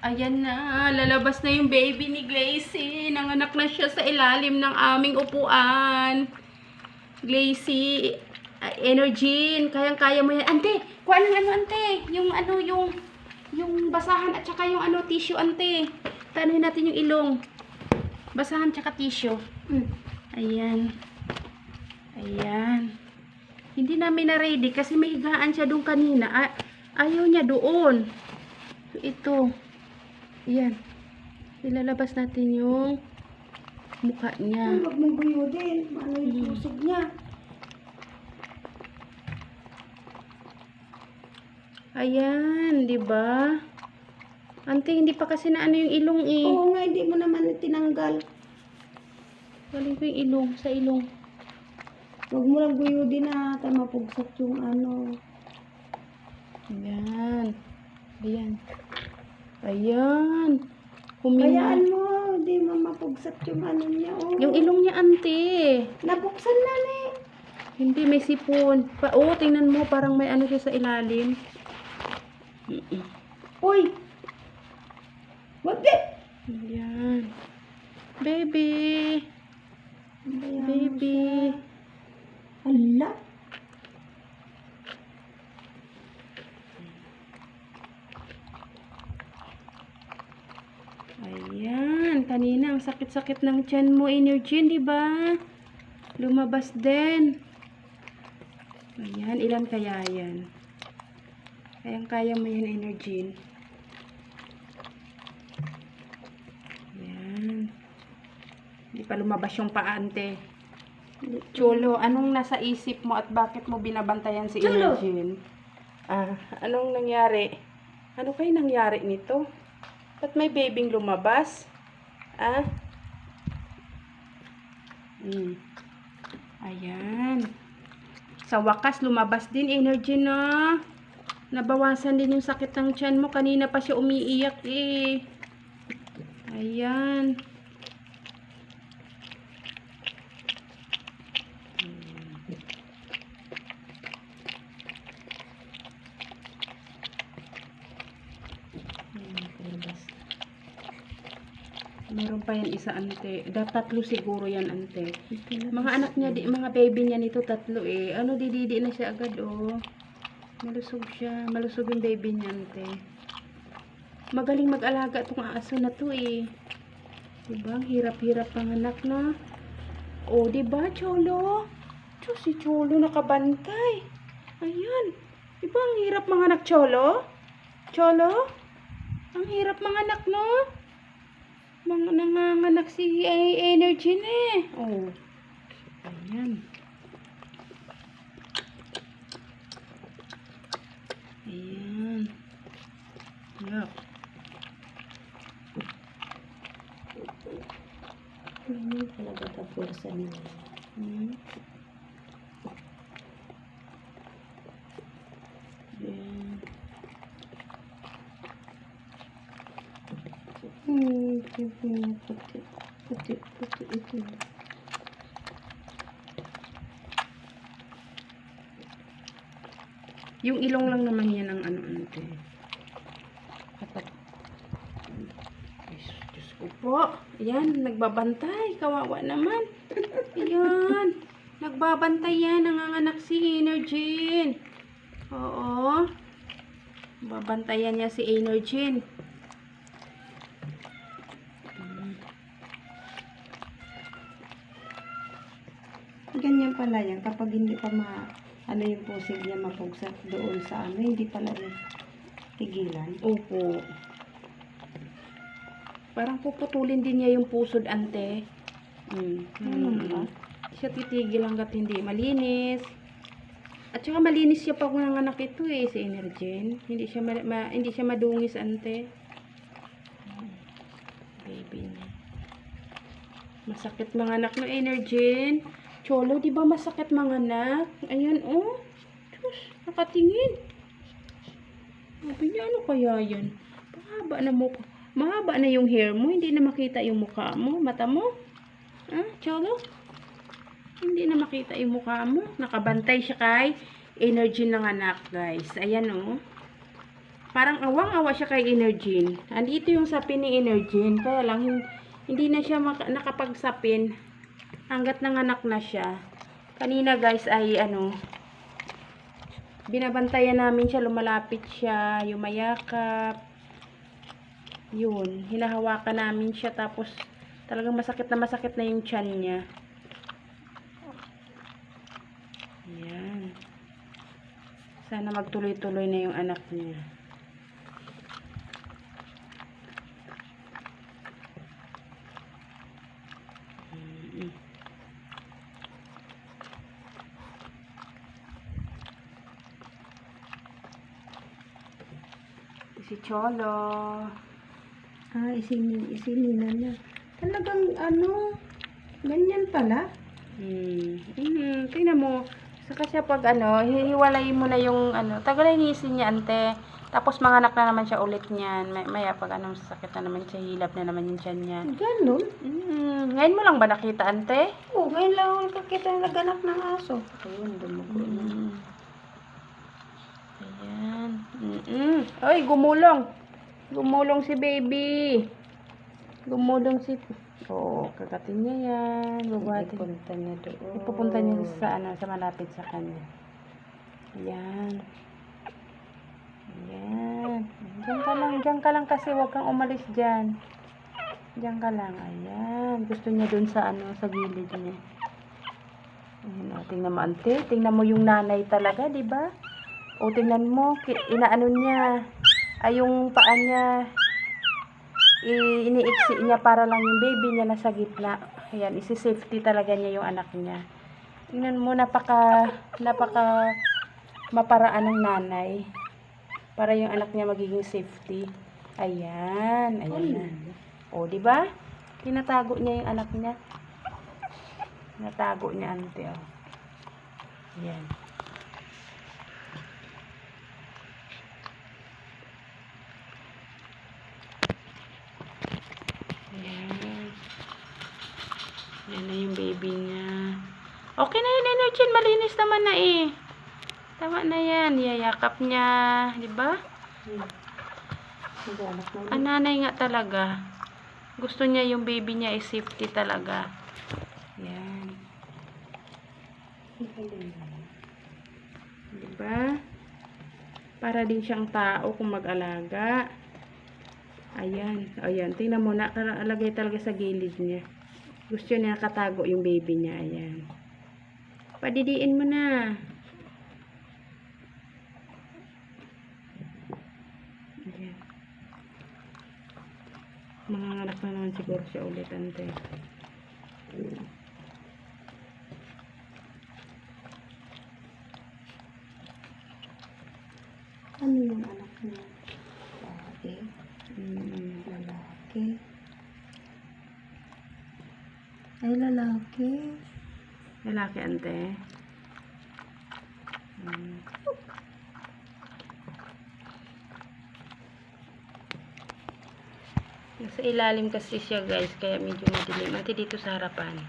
Ayan na, lalabas na yung baby ni Glacy. Nanganak na siya sa ilalim ng aming upuan. Glacy, uh, Energin, kayang-kaya mo yan. Ante, kuha ng ano, ante. Yung ano, yung, yung basahan at saka yung ano, tissue, ante. Tanuhin natin yung ilong. Basahan tsaka tissue. Hmm. Ayan. Ayan. Hindi namin na ready kasi may higaan siya doon kanina. A- ayaw niya doon. Ito. Ayan. Ilalabas natin yung mukha niya. Huwag mong buyudin. Ano yung pusog niya? Ayan, di ba? Ante, hindi pa kasi na ano yung ilong eh. Oo nga, hindi mo naman tinanggal. Galing ko yung ilong, sa ilong. Huwag mo lang buyudin na tayo mapugsak yung ano. Ayan. Ayan. Ayan. Huminga. Hayaan mo, hindi mo mapugsak yung ano niya. Oh. Yung ilong niya, ante. Nabuksan na ni. Hindi, may sipon. Pa oh, tingnan mo, parang may ano siya sa ilalim. Mm-mm. Uy! Wag di! Ayan. Baby. Baby. siya. Ayan. Kanina, ang sakit-sakit ng tiyan mo, Energy, di ba? Lumabas din. Ayan. Ilan kaya yan? Kayang kaya mo yan, Energy. Ayan. Hindi pa lumabas yung paante. Chulo, anong nasa isip mo at bakit mo binabantayan si Chulo! Energy? Ah, anong nangyari? Ano kayo nangyari nito? Ba't may babing lumabas? Ah? Hmm. Ayan. Sa wakas, lumabas din energy na. Nabawasan din yung sakit ng tiyan mo. Kanina pa siya umiiyak eh. Ayan, lumabas. Meron pa yan isa ante. Da, tatlo siguro yan ante. Mga anak niya, di, mga baby niya nito tatlo eh. Ano, dididi na siya agad oh. Malusog siya. Malusog yung baby niya ante. Magaling mag-alaga tong aso na to eh. Diba? Hirap-hirap panganak na. Oh, diba, Cholo? Diyos, si Cholo nakabantay. Ayan. Diba ang hirap manganak, Cholo? Cholo? Ang hirap manganak, no? Mga nanganganak si Energy na eh. Oh. Ayan. Ayan. Yuck. Ano talaga kapursa niya. Hmm. Ayan. Tipo niya puti. Puti, puti ito. Yung ilong lang naman yan ang ano ano to. Kapag sus, Diyos ko po. Ayan, nagbabantay. Kawawa naman. Ayan. Nagbabantay yan. Nanganganak si Energyn. Oo. Babantayan niya si Energyn. Ganyan pala yan. Kapag hindi pa ma, ano yung pusig niya mapugsak doon sa ano, hindi pala niya tigilan. Opo. Parang puputulin din niya yung pusod, ante. Mm. Ano ba? Siya titigil hanggat hindi malinis. At saka malinis siya pag nanganak ito eh, si Energen. Hindi siya ma, ma- hindi siya madungis, ante. Mm. Baby niya. Masakit manganak no Energen. Cholo, di ba masakit manganak? Ayan, oh. Diyos, nakatingin. Sabi niya, ano kaya yan? Mahaba na mukha. Mahaba na yung hair mo. Hindi na makita yung mukha mo. Mata mo. Ah, Cholo? Hindi na makita yung mukha mo. Nakabantay siya kay energy ng anak, guys. Ayan, oh. Parang awang-awa siya kay Energin. Andito yung sapin ni Energin. Kaya lang, hin- hindi na siya mak- nakapagsapin. Hanggat nanganak na siya. Kanina guys ay ano, binabantayan namin siya, lumalapit siya, yumayakap. Yun, hinahawakan namin siya tapos talagang masakit na masakit na yung tiyan niya. Yan. Sana magtuloy-tuloy na yung anak niya. Mm. Ito Si Cholo. Ah, isinin, isininan niya. Talagang ano, ganyan pala. Hmm. Mm, tingnan mo. Saka siya pag ano, hihiwalay mo na yung ano, tagal inisin niya ante. Tapos manganak na naman siya ulit niyan. May, maya pag anong sakit na naman siya, hilap na naman yung tiyan niya. Ganon. Mm, ngayon mo lang ba nakita ante? Oo, ngayon lang ako nakakita ng naganak ng aso. Ayun, dumugo na. Mm. Mm-mm. Ay, gumulong. Gumulong si baby. Gumulong si... Oo, kagatin niya yan. Babatin. Ipunta niya doon. Ipupunta niya sa ano, sa malapit sa kanya. Ayan. Ayan. Diyan ka lang, diyan ka lang kasi huwag kang umalis diyan. Diyan ka lang. Ayan. Gusto niya dun sa ano, sa gilid niya. Ayan, o, tingnan mo, ante. Tingnan mo yung nanay talaga, di ba? O, tingnan mo, inaano niya. Ay, yung paa niya, iniiksi niya para lang yung baby niya nasa gitna. Ayan, isi-safety talaga niya yung anak niya. Tingnan mo, napaka, napaka maparaan ng nanay. Para yung anak niya magiging safety. Ayan, ayan na. O, di ba? Tinatago niya yung anak niya. Tinatago niya ante, oh. Ayan. Yan na yung baby niya. Okay na yun, Energy. Malinis naman na eh. Tama na yan. Yayakap niya. Di ba? Naganak na Ang nanay nga talaga. Gusto niya yung baby niya is safety talaga. Yan. Di ba? Para din siyang tao kung mag-alaga. Ayan. Ayan. Tingnan mo. Nakalagay talaga sa gilid niya. Gusto niya nakatago yung baby niya. Ayan. Padidiin mo na. Ayan. Manganganak na naman siguro siya ulit, ante. Ano yung anak niya? Lalaki. Mm. Lalaki. Ay, lalaki. Lalaki, ante. Mm. Nasa ilalim kasi siya, guys. Kaya medyo madilim. Ante dito sa harapan.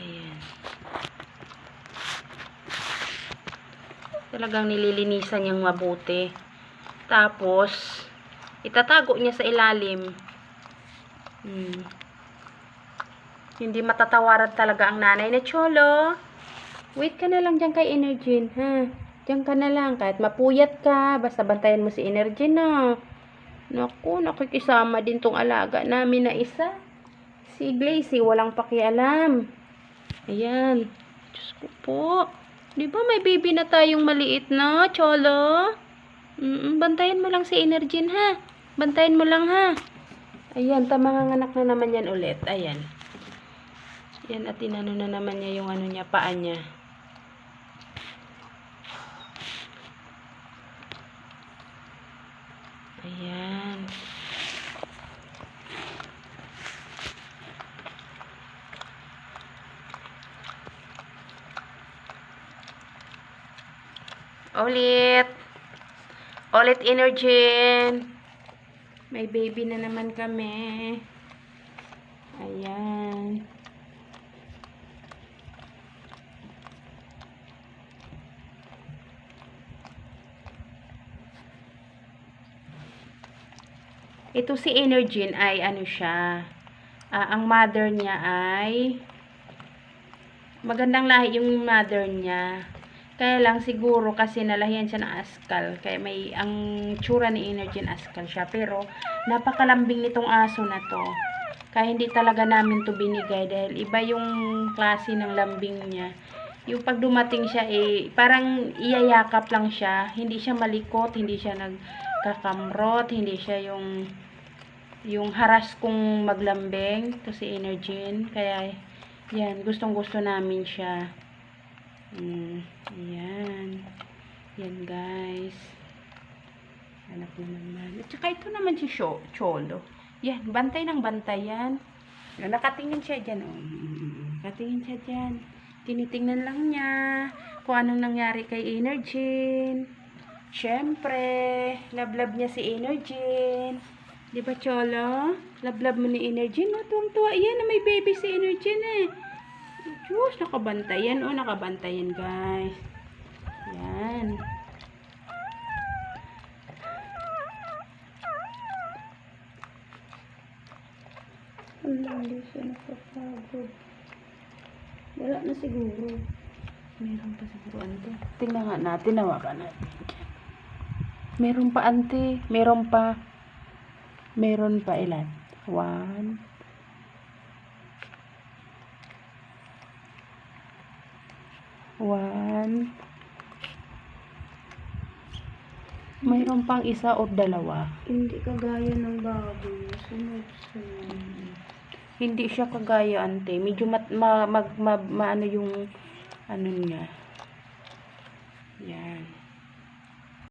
Ayan. Talagang nililinisan niyang mabuti. Tapos, itatago niya sa ilalim. Hmm. Hindi matatawaran talaga ang nanay na cholo. Wait ka na lang dyan kay Energin, ha? Diyan ka na lang. Kahit mapuyat ka, basta bantayan mo si Energin, na. Naku, nakikisama din tong alaga namin na isa. Si Glacy, walang pakialam. Ayan. Diyos ko po. Di ba may baby na tayong maliit na, cholo? Mm, bantayan mo lang si Energin, ha? Bantayan mo lang, ha? Ayan, tamanganganak na naman yan ulit. Ayan. Yan, at inano na naman niya yung ano niya, paa niya. Ayan. Ulit. Ulit Energen. May baby na naman kami. Ayan. Ito si Energyn ay ano siya. ah, ang mother niya ay magandang lahi yung mother niya. Kaya lang siguro kasi nalahian siya ng askal. Kaya may ang tsura ni Energyn askal siya. Pero napakalambing nitong aso na to. Kaya hindi talaga namin to binigay dahil iba yung klase ng lambing niya. Yung pag dumating siya eh parang iyayakap lang siya. Hindi siya malikot, hindi siya nagkakamrot, hindi siya yung yung haras kong maglambing to si. Kaya yan, gustong gusto namin siya. Mm, yan. Yan guys. Anak na naman. At saka ito naman si Sho, Cholo. Yan, bantay ng bantay yan. Nakatingin siya dyan. Oh. Nakatingin siya dyan. Tinitingnan lang niya kung anong nangyari kay Energyn. Siyempre, lablab niya si Energyn. Di ba, Cholo? Lablab mo ni Energyn. No? Tuwang-tuwa yan may baby si Energyn eh. Diyos, nakabantayan. Oh, nakabantayan, guys. Yan. Hindi siya nakapagod. Wala na siguro. Meron pa siguro, ante. Tingnan nga natin, nawakan natin. Meron pa, ante. Meron pa. Meron pa ilan? One. One. Mayroon pang isa o dalawa. Hindi kagaya ng baboy. Sunod-sunod. Hindi siya kagaya ante. Medyo mat, ma, mag, ma, maano yung ano niya.